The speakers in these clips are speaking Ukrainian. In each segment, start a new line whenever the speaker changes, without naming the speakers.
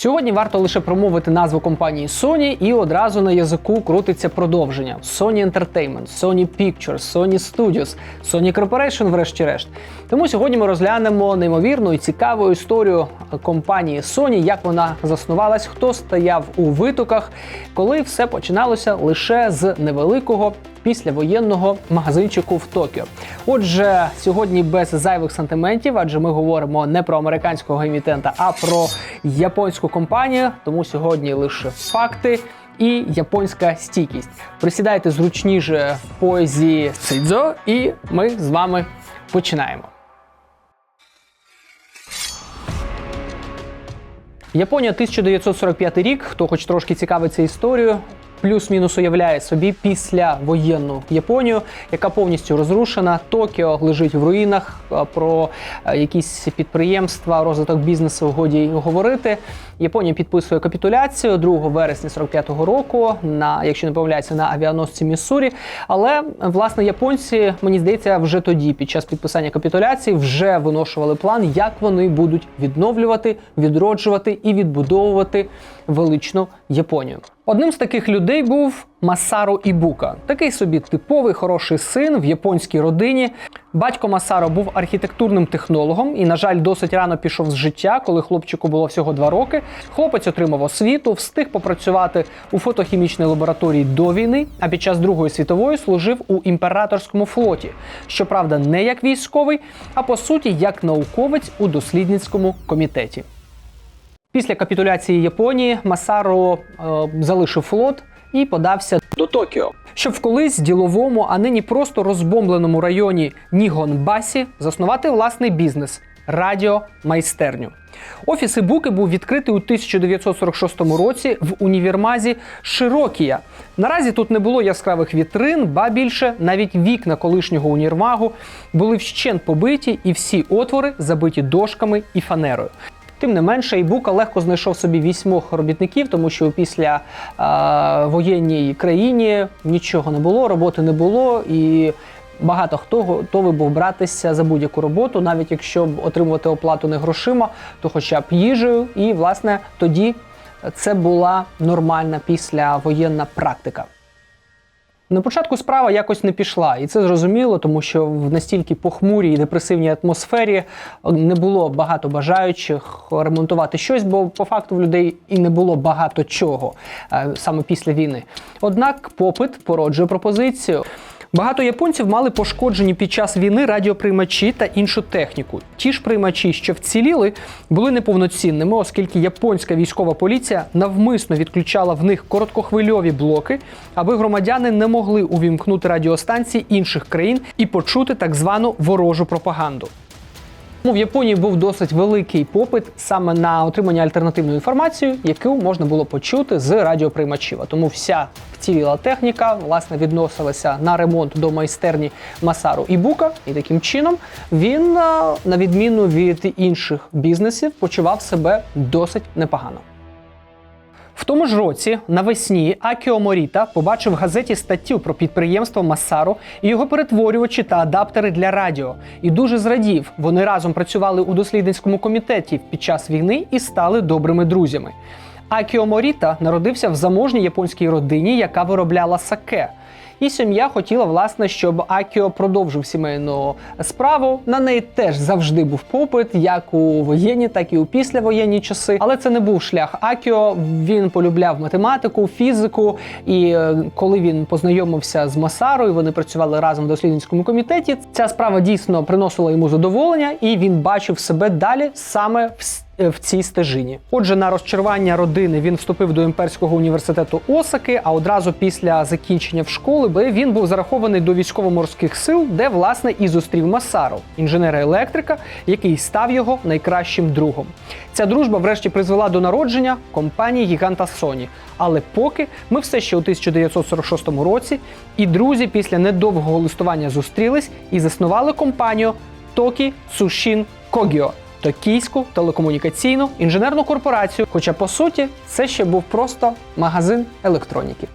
Сьогодні варто лише промовити назву компанії Sony, і одразу на язику крутиться продовження: Sony Entertainment, Sony Pictures, Sony Studios, Sony Corporation, врешті-решт. Тому сьогодні ми розглянемо неймовірну і цікаву історію компанії Sony, як вона заснувалась, хто стояв у витоках, коли все починалося лише з невеликого післявоєнного магазинчику в Токіо. Отже, сьогодні без зайвих сантиментів, адже ми говоримо не про американського емітента, а про японську компанію. Тому сьогодні лише факти. І японська стійкість. Присідайте зручніше в поезі ЦИДЗО, і ми з вами починаємо. Японія 1945 рік. Хто хоч трошки цікавиться історією, плюс-мінус уявляє собі післявоєнну Японію, яка повністю розрушена. Токіо лежить в руїнах. Про е, якісь підприємства, розвиток бізнесу годі говорити. Японія підписує капітуляцію 2 вересня 45-го року, на якщо не помиляюся, на авіаносці Міссурі. Але власне японці, мені здається, вже тоді, під час підписання капітуляції, вже виношували план, як вони будуть відновлювати, відроджувати і відбудовувати величну Японію. Одним з таких людей був Масаро Ібука, такий собі типовий хороший син в японській родині. Батько Масаро був архітектурним технологом і, на жаль, досить рано пішов з життя, коли хлопчику було всього два роки. Хлопець отримав освіту, встиг попрацювати у фотохімічній лабораторії до війни, а під час Другої світової служив у імператорському флоті. Щоправда, не як військовий, а по суті як науковець у дослідницькому комітеті. Після капітуляції Японії Масаро е, залишив флот і подався до Токіо, щоб в колись діловому, а нині просто розбомбленому районі Нігонбасі заснувати власний бізнес радіомайстерню. Офіс Ібуки був відкритий у 1946 році в універмазі Широкія. Наразі тут не було яскравих вітрин, ба більше навіть вікна колишнього універмагу були вщент побиті, і всі отвори забиті дошками і фанерою. Тим не менше, Ібука легко знайшов собі вісьмох робітників, тому що після е, воєнній країні нічого не було, роботи не було, і багато хто готовий був братися за будь-яку роботу, навіть якщо отримувати оплату не грошима, то хоча б їжею. І власне тоді це була нормальна післявоєнна практика. На початку справа якось не пішла, і це зрозуміло, тому що в настільки похмурій і депресивній атмосфері не було багато бажаючих ремонтувати щось, бо по факту в людей і не було багато чого е, саме після війни. Однак попит породжує пропозицію. Багато японців мали пошкоджені під час війни радіоприймачі та іншу техніку. Ті ж приймачі, що вціліли, були неповноцінними, оскільки японська військова поліція навмисно відключала в них короткохвильові блоки, аби громадяни не могли увімкнути радіостанції інших країн і почути так звану ворожу пропаганду. Тому в Японії був досить великий попит саме на отримання альтернативної інформації, яку можна було почути з радіоприймачів. Тому вся вціліла техніка власне відносилася на ремонт до майстерні Масару Ібука, і таким чином він, е, на відміну від інших бізнесів, почував себе досить непогано. В тому ж році навесні Акіо Моріта побачив в газеті статтю про підприємство Масаро і його перетворювачі та адаптери для радіо. І дуже зрадів. Вони разом працювали у дослідницькому комітеті під час війни і стали добрими друзями. Акіо Моріта народився в заможній японській родині, яка виробляла саке. І сім'я хотіла, власне, щоб Акіо продовжив сімейну справу. На неї теж завжди був попит, як у воєнні, так і у післявоєнні часи. Але це не був шлях Акіо. Він полюбляв математику, фізику. І е, коли він познайомився з Масарою, вони працювали разом в дослідницькому комітеті. Ця справа дійсно приносила йому задоволення, і він бачив себе далі саме в в цій стежині. Отже, на розчарування родини він вступив до імперського університету Осаки, а одразу після закінчення в школи він був зарахований до військово-морських сил, де власне і зустрів Масару, інженера-електрика, який став його найкращим другом. Ця дружба, врешті, призвела до народження компанії гіганта Sony. Але поки ми все ще у 1946 році, і друзі після недовгого листування зустрілись і заснували компанію Токі Цушін Когіо. Токійську телекомунікаційну інженерну корпорацію. Хоча по суті це ще був просто магазин електроніки.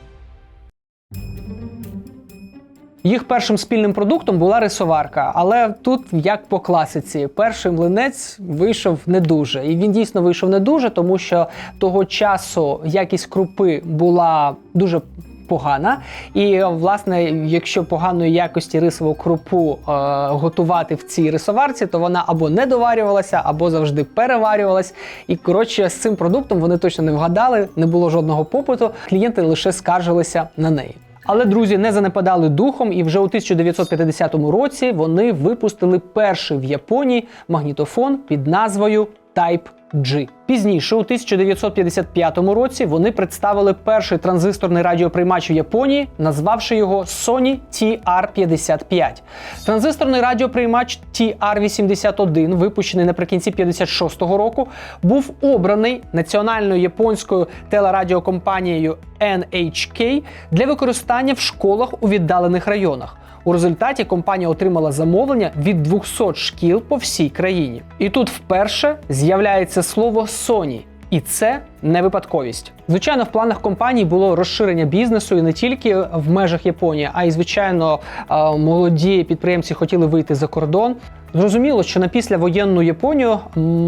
Їх першим спільним продуктом була рисоварка, але тут, як по класиці, перший млинець вийшов не дуже. І він дійсно вийшов не дуже, тому що того часу якість крупи була дуже погана. І, власне, якщо поганої якості рисову крупу е, готувати в цій рисоварці, то вона або не доварювалася, або завжди переварювалась. І коротше, з цим продуктом вони точно не вгадали, не було жодного попиту. Клієнти лише скаржилися на неї. Але друзі не занепадали духом, і вже у 1950 році вони випустили перший в Японії магнітофон під назвою Type G. Пізніше, у 1955 році, вони представили перший транзисторний радіоприймач у Японії, назвавши його Sony TR-55. Транзисторний радіоприймач TR-81, випущений наприкінці 56-го року, був обраний національною японською телерадіокомпанією NHK для використання в школах у віддалених районах. У результаті компанія отримала замовлення від 200 шкіл по всій країні. І тут вперше з'являється слово Sony. І це не випадковість. Звичайно, в планах компанії було розширення бізнесу і не тільки в межах Японії, а й звичайно е, молоді підприємці хотіли вийти за кордон. Зрозуміло, що на післявоєнну Японію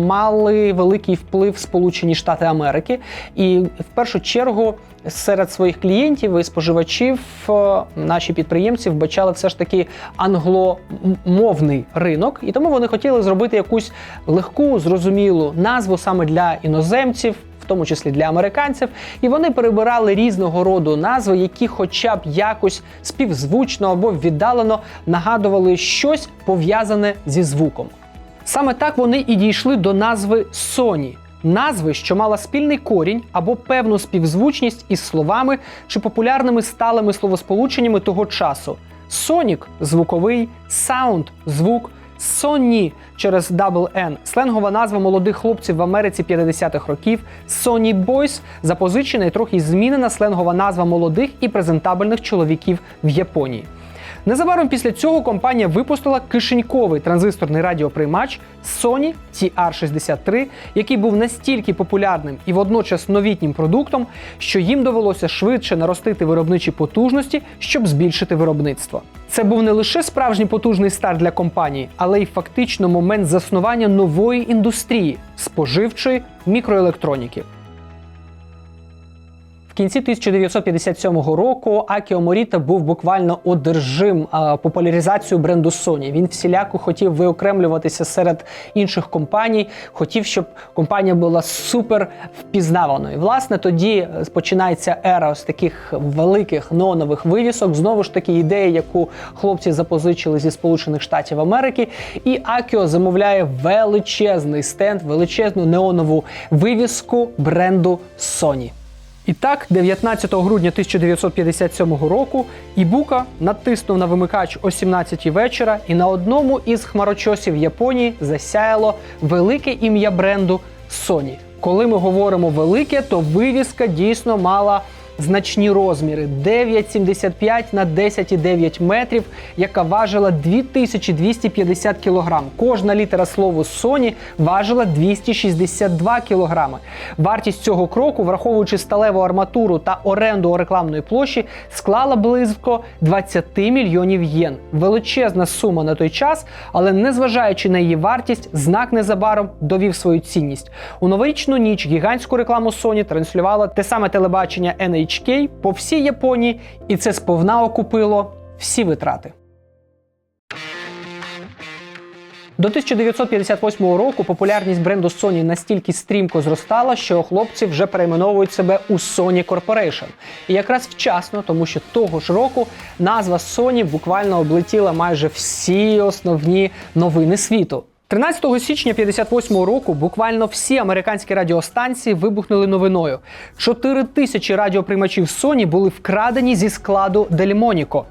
мали великий вплив Сполучені Штати Америки, і в першу чергу серед своїх клієнтів і споживачів е, наші підприємці вбачали все ж таки англомовний ринок, і тому вони хотіли зробити якусь легку, зрозумілу назву саме для іноземців. В тому числі для американців, і вони перебирали різного роду назви, які, хоча б якось співзвучно або віддалено нагадували щось пов'язане зі звуком. Саме так вони і дійшли до назви Sony, назви, що мала спільний корінь або певну співзвучність із словами чи популярними сталими словосполученнями того часу. Sonic – звуковий, Sound – звук, Sony через Double N – сленгова назва молодих хлопців в Америці 50-х років, Sony Boys – запозичена і трохи змінена сленгова назва молодих і презентабельних чоловіків в Японії. Незабаром після цього компанія випустила кишеньковий транзисторний радіоприймач Sony TR63, який був настільки популярним і водночас новітнім продуктом, що їм довелося швидше наростити виробничі потужності, щоб збільшити виробництво. Це був не лише справжній потужний старт для компанії, але й фактично момент заснування нової індустрії споживчої мікроелектроніки. Кінці 1957 року Акіо Моріта був буквально одержим популяризацією бренду Sony. Він всіляко хотів виокремлюватися серед інших компаній, хотів, щоб компанія була супер впізнаваною. Власне, тоді починається ера ось таких великих неонових вивісок. Знову ж таки, ідея, яку хлопці запозичили зі Сполучених Штатів Америки, і Акіо замовляє величезний стенд, величезну неонову вивіску бренду Sony. І так, 19 грудня 1957 року Ібука натиснув на вимикач о 17 вечора, і на одному із хмарочосів Японії засяяло велике ім'я бренду Sony. Коли ми говоримо велике, то вивіска дійсно мала значні розміри 9,75 на 10,9 метрів, яка важила 2250 кг. Кожна літера слову Sony важила 262 кг. Вартість цього кроку, враховуючи сталеву арматуру та оренду рекламної площі, склала близько 20 мільйонів єн. Величезна сума на той час, але незважаючи на її вартість, знак незабаром довів свою цінність. У новорічну ніч гігантську рекламу Sony транслювала те саме телебачення NHK по всій Японії, і це сповна окупило всі витрати. До 1958 року популярність бренду Sony настільки стрімко зростала, що хлопці вже перейменовують себе у Sony Corporation. І якраз вчасно, тому що того ж року назва Sony буквально облетіла майже всі основні новини світу. 13 січня 58 року буквально всі американські радіостанції вибухнули новиною. 4 тисячі радіоприймачів Sony були вкрадені зі складу Delmonico.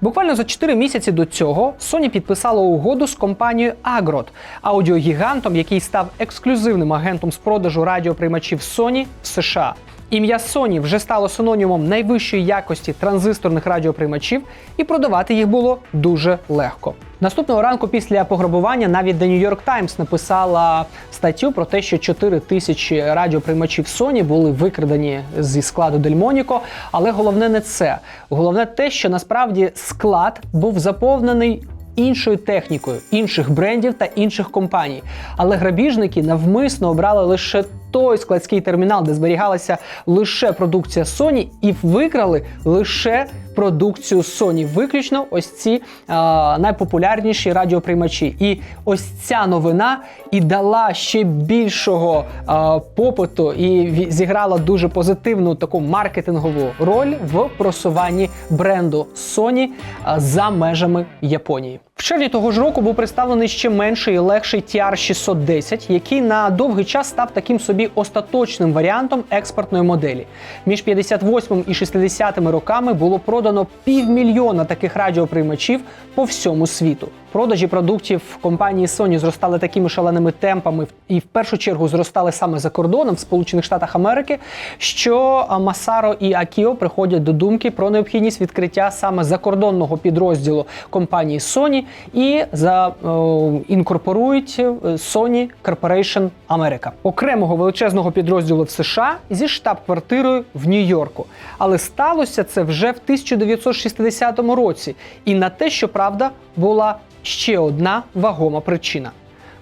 Буквально за 4 місяці до цього Sony підписала угоду з компанією Agrot, аудіогігантом, який став ексклюзивним агентом з продажу радіоприймачів Sony в США. Ім'я Sony вже стало синонімом найвищої якості транзисторних радіоприймачів, і продавати їх було дуже легко. Наступного ранку після пограбування навіть The New York Times написала статтю про те, що 4 тисячі радіоприймачів Sony були викрадені зі складу Дельмоніко. Але головне не це. Головне те, що насправді склад був заповнений іншою технікою, інших брендів та інших компаній. Але грабіжники навмисно обрали лише той складський термінал, де зберігалася лише продукція Sony, і викрали лише продукцію Sony. Виключно ось ці а, найпопулярніші радіоприймачі. І ось ця новина і дала ще більшого а, попиту і зіграла дуже позитивну таку маркетингову роль в просуванні бренду Sony за межами Японії. В червні того ж року був представлений ще менший і легший TR-610, який на довгий час став таким собі остаточним варіантом експортної моделі. Між 58 і 60 роками було продано півмільйона таких радіоприймачів по всьому світу. Продажі продуктів компанії Sony зростали такими шаленими темпами і в першу чергу зростали саме за кордоном в Сполучених Штатах Америки, що Масаро і Акіо приходять до думки про необхідність відкриття саме закордонного підрозділу компанії Sony і за о, інкорпорують е, Sony Corporation America. окремого величезного підрозділу в США зі штаб-квартирою в Нью-Йорку. Але сталося це вже в 1960 році, і на те, що правда, була ще одна вагома причина.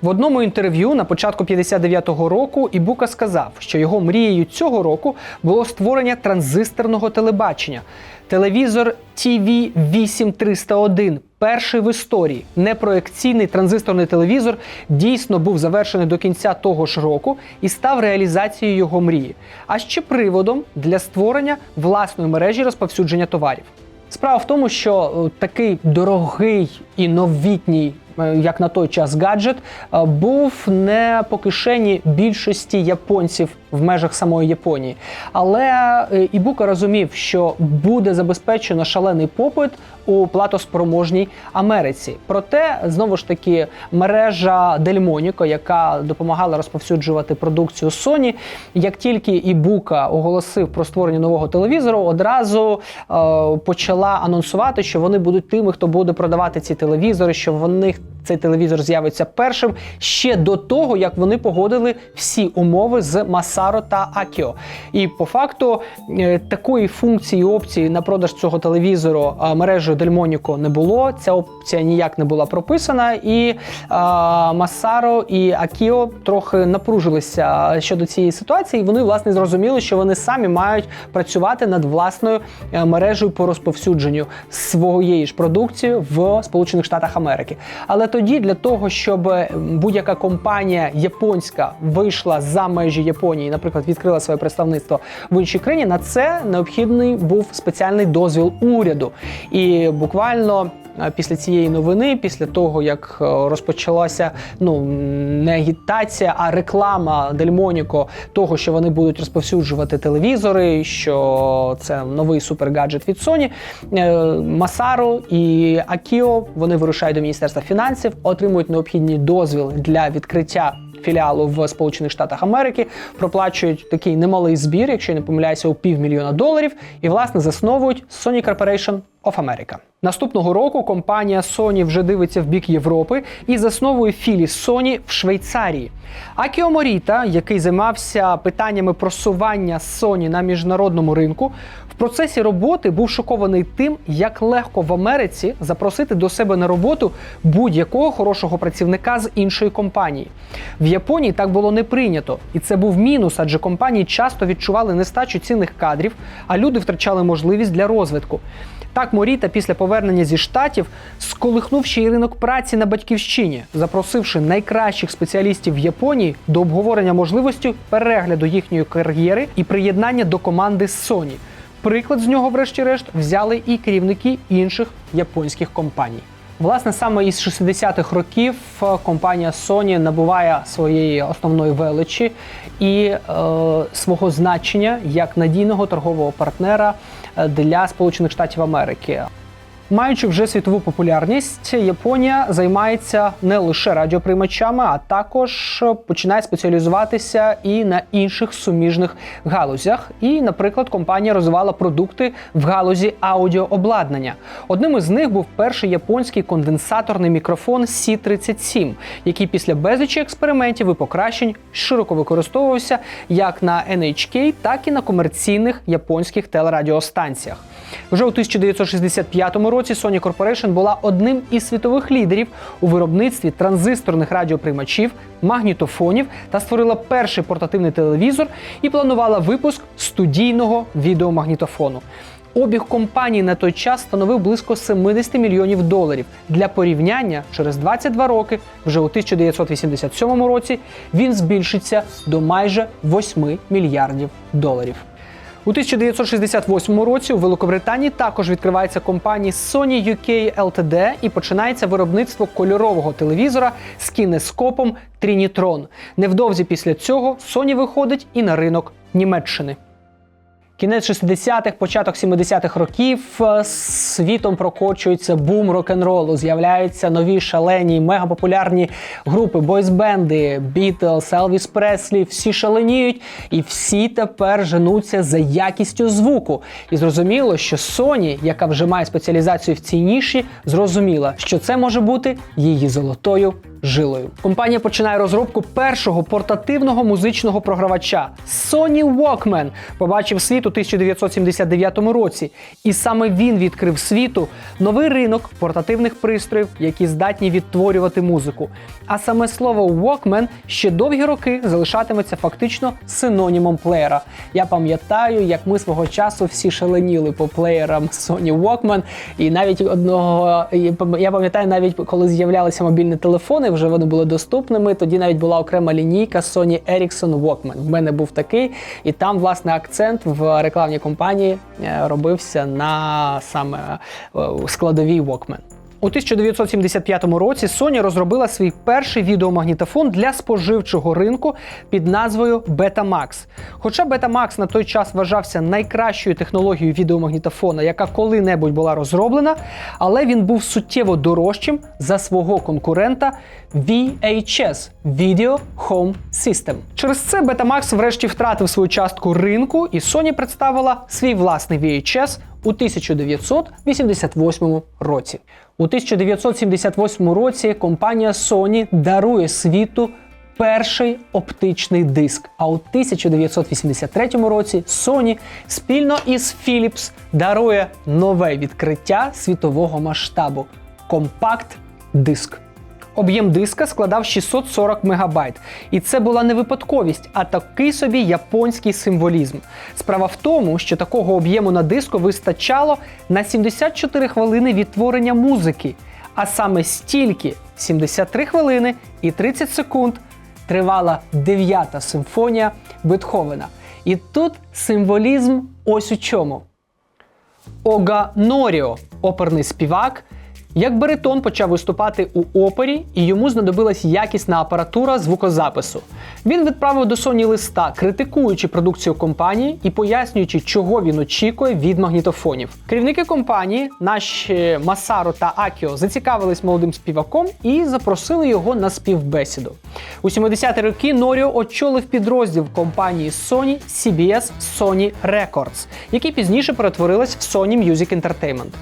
В одному інтерв'ю на початку 59-го року Ібука сказав, що його мрією цього року було створення транзисторного телебачення. Телевізор TV 8301, перший в історії непроекційний транзисторний телевізор, дійсно був завершений до кінця того ж року і став реалізацією його мрії, а ще приводом для створення власної мережі розповсюдження товарів. Справа в тому, що е, такий дорогий і новітній, як на той час, гаджет е, був не по кишені більшості японців в межах самої Японії. Але е, Ібука розумів, що буде забезпечено шалений попит у платоспроможній Америці. Проте знову ж таки мережа Дельмоніко, яка допомагала розповсюджувати продукцію Sony, як тільки Ібука оголосив про створення нового телевізору, одразу е, почала анонсувати, що вони будуть тими, хто буде продавати ці телевізори, що в них цей телевізор з'явиться першим ще до того, як вони погодили всі умови з Масаро та Акіо. І по факту е, такої функції опції на продаж цього телевізору а, мережею Дельмоніко не було. Ця опція ніяк не була прописана, і а, Масаро і Акіо трохи напружилися щодо цієї ситуації. І вони власне зрозуміли, що вони самі мають працювати над власною е, мережею по розповсюдженню своєї ж продукції в Сполучених Штатах Америки. Але тоді для того, щоб будь-яка компанія японська вийшла за межі Японії, наприклад, відкрила своє представництво в іншій країні, на це необхідний був спеціальний дозвіл уряду. І буквально е, після цієї новини, після того як е, розпочалася ну не агітація, а реклама Дельмоніко того, що вони будуть розповсюджувати телевізори, що це новий супергаджет від Sony, е, Масаро і Акіо вони вирушають до міністерства фінансів, отримують необхідний дозвіл для відкриття. Філіалу в Сполучених Штатах Америки проплачують такий немалий збір, якщо я не помиляюся, у півмільйона доларів, і власне засновують Sony Corporation of America. Наступного року компанія Sony вже дивиться в бік Європи і засновує філі Sony в Швейцарії. Акіо Моріта, який займався питаннями просування Sony на міжнародному ринку, в процесі роботи був шокований тим, як легко в Америці запросити до себе на роботу будь-якого хорошого працівника з іншої компанії. В Японії так було не прийнято, і це був мінус, адже компанії часто відчували нестачу цінних кадрів, а люди втрачали можливість для розвитку. Так Моріта після повернення зі штатів сколихнув ще й ринок праці на батьківщині, запросивши найкращих спеціалістів в Японії до обговорення можливості перегляду їхньої кар'єри і приєднання до команди Sony. Приклад з нього, врешті-решт, взяли і керівники інших японських компаній. Власне, саме із 60-х років е, компанія Sony набуває своєї основної величі і е, свого значення як надійного торгового партнера е, для Сполучених Штатів Америки. Маючи вже світову популярність, Японія займається не лише радіоприймачами, а також починає спеціалізуватися і на інших суміжних галузях. І, наприклад, компанія розвивала продукти в галузі аудіообладнання. Одним із них був перший японський конденсаторний мікрофон C37, який після безлічі експериментів і покращень широко використовувався як на NHK, так і на комерційних японських телерадіостанціях. Вже у 1965 році Sony Corporation була одним із світових лідерів у виробництві транзисторних радіоприймачів, магнітофонів та створила перший портативний телевізор і планувала випуск студійного відеомагнітофону. Обіг компанії на той час становив близько 70 мільйонів доларів. Для порівняння, через 22 роки, вже у 1987 році, він збільшиться до майже 8 мільярдів доларів. У 1968 році у Великобританії також відкривається компанія Sony UK Ltd і починається виробництво кольорового телевізора з кінескопом Trinitron. Невдовзі після цього Sony виходить і на ринок Німеччини. Кінець 60-х, початок 70-х років е, світом прокочується бум рок-н-ролу. З'являються нові шалені, мегапопулярні групи, бойсбенди, Бітлз, Елвіс Преслі. Всі шаленіють, і всі тепер женуться за якістю звуку. І зрозуміло, що Sony, яка вже має спеціалізацію в цій ніші, зрозуміла, що це може бути її золотою жилою. Компанія починає розробку першого портативного музичного програвача Sony Walkman побачив світ у 1979 році, і саме він відкрив світу новий ринок портативних пристроїв, які здатні відтворювати музику. А саме слово Walkman ще довгі роки залишатиметься фактично синонімом плеєра. Я пам'ятаю, як ми свого часу всі шаленіли по плеєрам Sony Walkman, і навіть одного я пам'ятаю, навіть коли з'являлися мобільні телефони, вже вони були доступними. Тоді навіть була окрема лінійка Sony Ericsson Walkman. В мене був такий, і там власне акцент в рекламній компанії е, робився на саме е, складовій Walkman. У 1975 році Sony розробила свій перший відеомагнітофон для споживчого ринку під назвою Betamax. Хоча Betamax на той час вважався найкращою технологією відеомагнітофона, яка коли-небудь була розроблена, але він був суттєво дорожчим за свого конкурента VHS Video Home System. Через це Betamax врешті втратив свою частку ринку, і Sony представила свій власний VHS у 1988 році. У 1978 році компанія Sony дарує світу перший оптичний диск. А у 1983 році Sony спільно із Philips дарує нове відкриття світового масштабу компакт-диск. Об'єм диска складав 640 МБ. І це була не випадковість, а такий собі японський символізм. Справа в тому, що такого об'єму на диску вистачало на 74 хвилини відтворення музики. А саме стільки 73 хвилини і 30 секунд тривала дев'ята симфонія Бетховена. І тут символізм ось у чому. Ога Норіо, оперний співак, як баритон почав виступати у опері, і йому знадобилась якісна апаратура звукозапису. Він відправив до Sony листа, критикуючи продукцію компанії і пояснюючи, чого він очікує від магнітофонів. Керівники компанії, наші Масаро та Акіо, зацікавились молодим співаком і запросили його на співбесіду. У 70-ті роки Норіо очолив підрозділ компанії Sony CBS Sony Records, який пізніше перетворилась в Sony Music Entertainment.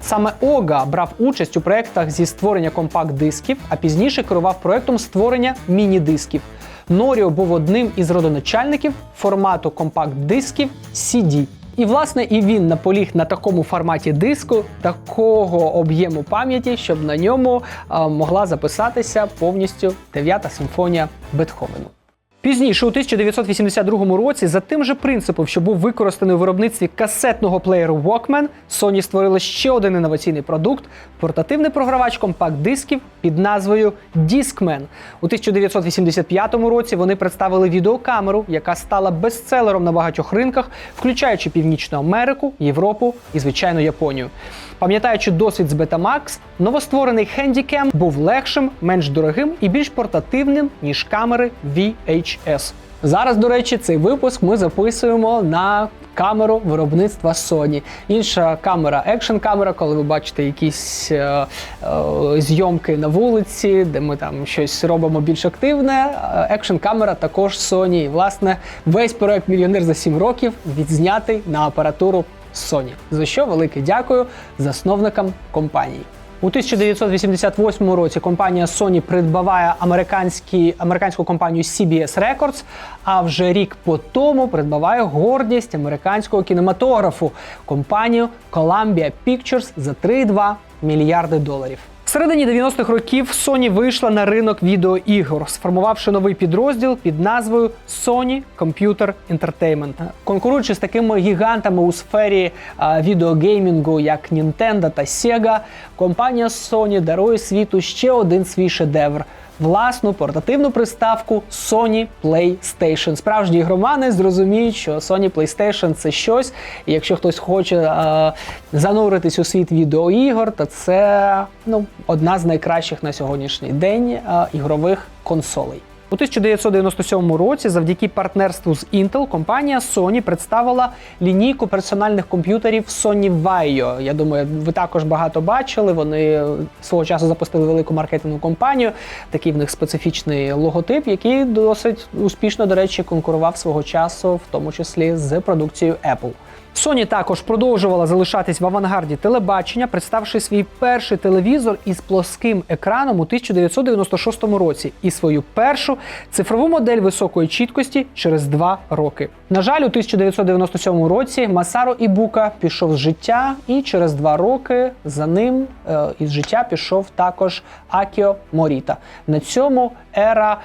Саме Ога брав участь у проєктах зі створення компакт-дисків, а пізніше керував проєктом створення міні-дисків. Норіо був одним із родоначальників формату компакт-дисків CD. І, власне, і він наполіг на такому форматі диску, такого об'єму пам'яті, щоб на ньому могла записатися повністю дев'ята симфонія Бетховену. Пізніше, у 1982 році, за тим же принципом, що був використаний у виробництві касетного плеєру Walkman, Sony створили ще один інноваційний продукт портативний програвач компакт-дисків під назвою Discman. У 1985 році вони представили відеокамеру, яка стала бестселером на багатьох ринках, включаючи Північну Америку, Європу і, звичайно, Японію. Пам'ятаючи досвід з Betamax, новостворений Handycam був легшим, менш дорогим і більш портативним, ніж камери VHS. Зараз, до речі, цей випуск ми записуємо на камеру виробництва Sony. Інша камера екшн камера, коли ви бачите якісь е, е, зйомки на вулиці, де ми там щось робимо більш активне. Екшн камера також Sony. І, власне, весь проект Мільйонер за 7 років відзнятий на апаратуру Sony. За що велике дякую засновникам компанії. У 1988 році компанія Sony придбаває американські, американську компанію CBS Records, а вже рік по тому придбаває гордість американського кінематографу компанію Columbia Pictures за 3,2 мільярди доларів. В середині 90-х років Sony вийшла на ринок відеоігор, сформувавши новий підрозділ під назвою Sony Computer Entertainment. Конкуруючи з такими гігантами у сфері а, відеогеймінгу, як Nintendo та Sega, компанія Sony дарує світу ще один свій шедевр. Власну портативну приставку Sony PlayStation. Справжні громани зрозуміють, що Sony PlayStation це щось. І якщо хтось хоче е, зануритись у світ відеоігор, то це ну, одна з найкращих на сьогоднішній день е, ігрових консолей. У 1997 році, завдяки партнерству з Intel, компанія Sony представила лінійку персональних комп'ютерів Sony Vaio. Я думаю, ви також багато бачили. Вони свого часу запустили велику маркетингову компанію. Такий в них специфічний логотип, який досить успішно, до речі, конкурував свого часу, в тому числі з продукцією Apple. Sony також продовжувала залишатись в авангарді телебачення, представивши свій перший телевізор із плоским екраном у 1996 році і свою першу цифрову модель високої чіткості через два роки. На жаль, у 1997 році Масаро Ібука пішов з життя, і через два роки за ним е, із життя пішов також Акіо Моріта. На цьому ера е,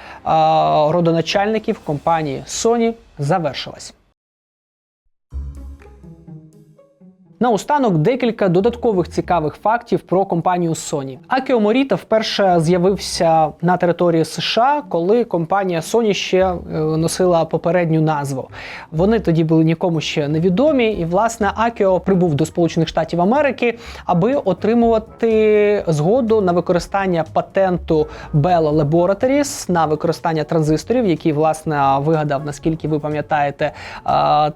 родоначальників компанії Sony завершилась. Наостанок декілька додаткових цікавих фактів про компанію Sony. Акіо Моріта вперше з'явився на території США, коли компанія Sony ще е, носила попередню назву. Вони тоді були нікому ще невідомі, і власне Акіо прибув до Сполучених Штатів Америки, аби отримувати згоду на використання патенту Bell Laboratories на використання транзисторів, які власне вигадав, наскільки ви пам'ятаєте,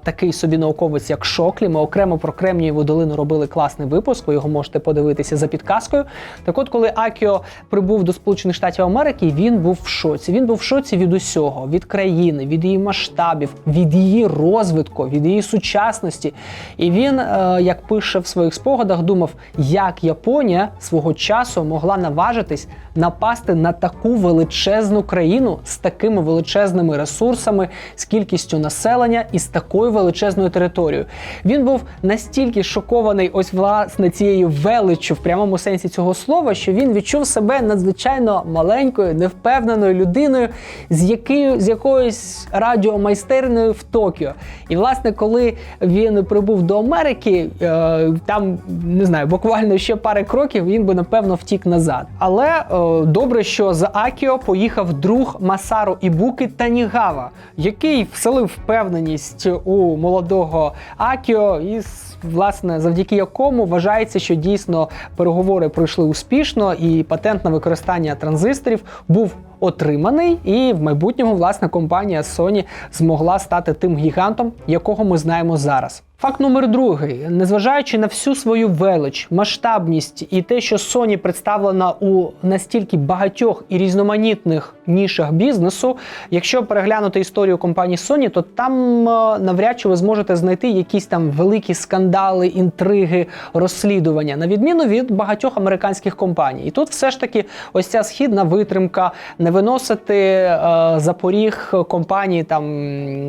такий собі науковець, як Шоклі. Ми окремо про Кремнієву долину робили класний випуск. Ви його можете подивитися за підказкою. Так, от, коли Акіо прибув до Сполучених Штатів Америки, він був в шоці. Він був в шоці від усього: від країни, від її масштабів, від її розвитку, від її сучасності. І він, е, як пише в своїх спогадах, думав, як Японія свого часу могла наважитись напасти на таку величезну країну з такими величезними ресурсами, з кількістю населення і з такою величезною територією. Він був настільки шокований, ось власне цією величчю в прямому сенсі цього слова, що він відчув себе надзвичайно маленькою, невпевненою людиною, з якою з якоюсь радіомайстерною в Токіо. І власне, коли він прибув до Америки, е, там не знаю, буквально ще пари кроків, він би напевно втік назад. Але е, добре, що за Акіо поїхав друг Масаро Ібуки Танігава, який вселив впевненість у молодого Акіо і власне завдяки якому вважається, що дійсно переговори пройшли успішно, і патент на використання транзисторів був отриманий, і в майбутньому власне компанія Sony змогла стати тим гігантом, якого ми знаємо зараз. Факт номер другий: незважаючи на всю свою велич, масштабність і те, що Sony представлена у настільки багатьох і різноманітних нішах бізнесу, якщо переглянути історію компанії Sony, то там е, навряд чи ви зможете знайти якісь там великі скандали, інтриги, розслідування, на відміну від багатьох американських компаній. І тут все ж таки ось ця східна витримка, не виносити е, за поріг компанії там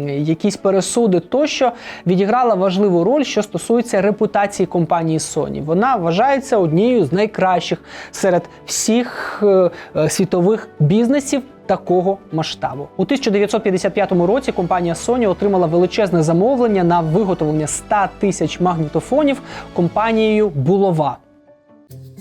якісь пересуди, тощо відіграла важливу роль, що стосується репутації компанії Sony. Вона вважається однією з найкращих серед всіх е, е, світових бізнесів. Такого масштабу у 1955 році компанія Sony отримала величезне замовлення на виготовлення 100 тисяч магнітофонів компанією Булова.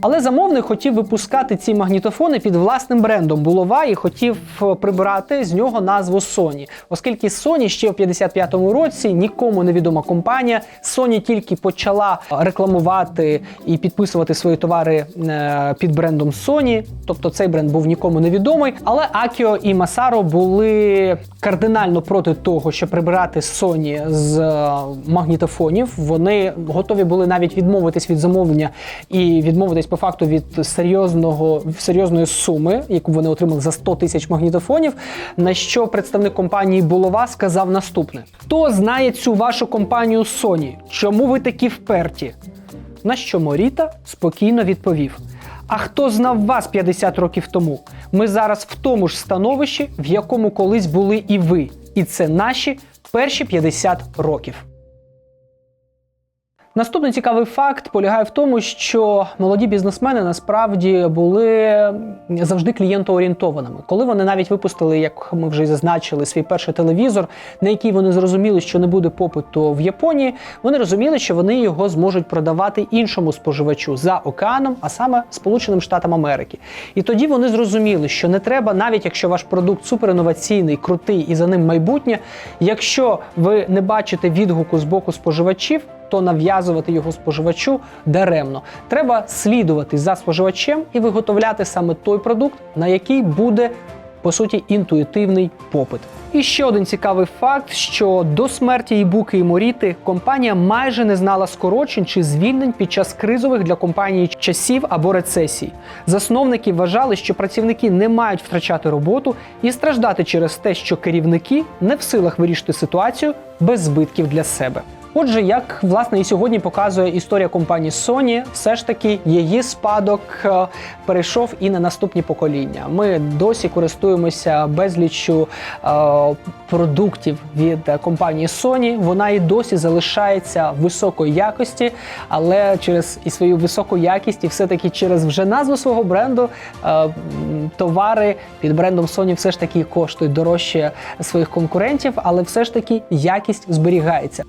Але замовник хотів випускати ці магнітофони під власним брендом Булова і хотів е, прибрати з нього назву Sony. Оскільки Sony ще в 55-му році нікому невідома компанія. Sony тільки почала рекламувати і підписувати свої товари е, під брендом Sony. Тобто цей бренд був нікому невідомий. Але Акіо і Масаро були кардинально проти того, щоб прибирати Sony з е, магнітофонів. Вони готові були навіть відмовитись від замовлення і відмовитись по факту від серйозного серйозної суми, яку вони отримали за 100 тисяч магнітофонів. На що представник компанії Булова сказав наступне: хто знає цю вашу компанію Sony? Чому ви такі вперті? На що Моріта спокійно відповів: А хто знав вас 50 років тому? Ми зараз в тому ж становищі, в якому колись були і ви. І це наші перші 50 років. Наступний цікавий факт полягає в тому, що молоді бізнесмени насправді були завжди клієнтоорієнтованими. Коли вони навіть випустили, як ми вже й зазначили, свій перший телевізор, на який вони зрозуміли, що не буде попиту в Японії, вони розуміли, що вони його зможуть продавати іншому споживачу за океаном, а саме Сполученим Штатам Америки. І тоді вони зрозуміли, що не треба, навіть якщо ваш продукт суперінноваційний, крутий і за ним майбутнє, якщо ви не бачите відгуку з боку споживачів то нав'язувати його споживачу даремно. Треба слідувати за споживачем і виготовляти саме той продукт, на який буде. По суті, інтуїтивний попит. І ще один цікавий факт: що до смерті Ібуки і Моріти компанія майже не знала скорочень чи звільнень під час кризових для компанії часів або рецесій. Засновники вважали, що працівники не мають втрачати роботу і страждати через те, що керівники не в силах вирішити ситуацію без збитків для себе. Отже, як власне і сьогодні показує історія компанії Sony, все ж таки її спадок е, перейшов і на наступні покоління. Ми досі користуємося безліччю е, продуктів від компанії Sony. Вона і досі залишається високої якості, але через і свою високу якість, і все-таки через вже назву свого бренду е, товари під брендом Sony все ж таки коштують дорожче своїх конкурентів, але все ж таки якість зберігається.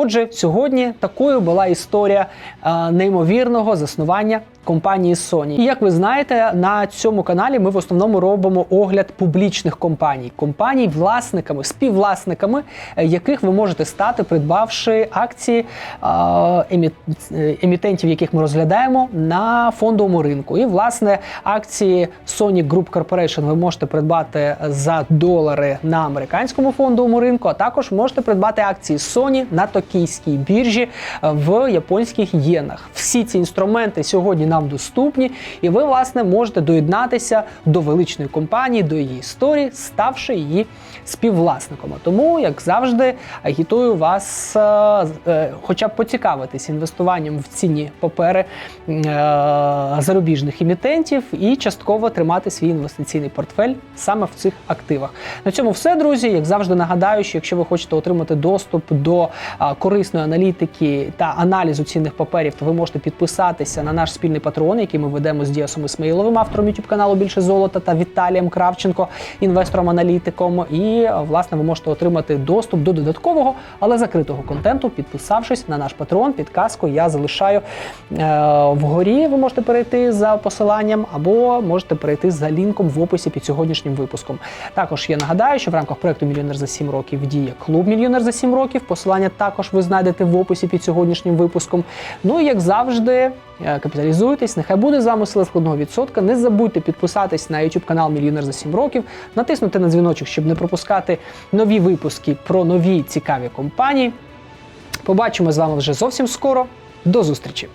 Отже, сьогодні такою була історія е, неймовірного заснування компанії Sony. І як ви знаєте, на цьому каналі ми в основному робимо огляд публічних компаній, компаній, власниками, співвласниками, е, яких ви можете стати, придбавши акції е, емі- емітентів, яких ми розглядаємо на фондовому ринку. І власне акції Sony Group Corporation ви можете придбати за долари на американському фондовому ринку, а також можете придбати акції Sony на токійській біржі е, в японських єнах. Всі ці інструменти сьогодні нам доступні, і ви, власне, можете доєднатися до величної компанії, до її історії, ставши її співвласником. Тому, як завжди, агітую вас, е, е, хоча б поцікавитись інвестуванням в цінні папери е, зарубіжних емітентів і частково тримати свій інвестиційний портфель саме в цих активах. На цьому все, друзі. Як завжди, нагадаю, що якщо ви хочете отримати доступ до корисної аналітики та аналізу цінних паперів, то ви можете підписатися на наш спільний патрон, який ми ведемо з Діасом Ісмаїловим, автором youtube каналу Більше золота та Віталієм Кравченко, інвестором-аналітиком. І власне ви можете отримати доступ до додаткового, але закритого контенту, підписавшись на наш патрон. Підказку я залишаю е, вгорі. Ви можете перейти за посиланням, або можете перейти за лінком в описі під сьогоднішнім випуском. Також я нагадаю, що в рамках проекту Мільйонер за 7 років діє клуб Мільйонер за 7 років. Посилання також ви знайдете в описі під сьогоднішнім випуском. Ну і як завжди, капіталізуйтесь. Нехай буде з складного відсотка. Не забудьте підписатись на YouTube канал Мільйонер за 7 років, натиснути на дзвіночок, щоб не пропускати нові випуски про нові цікаві компанії. Побачимо з вами вже зовсім скоро. До зустрічі!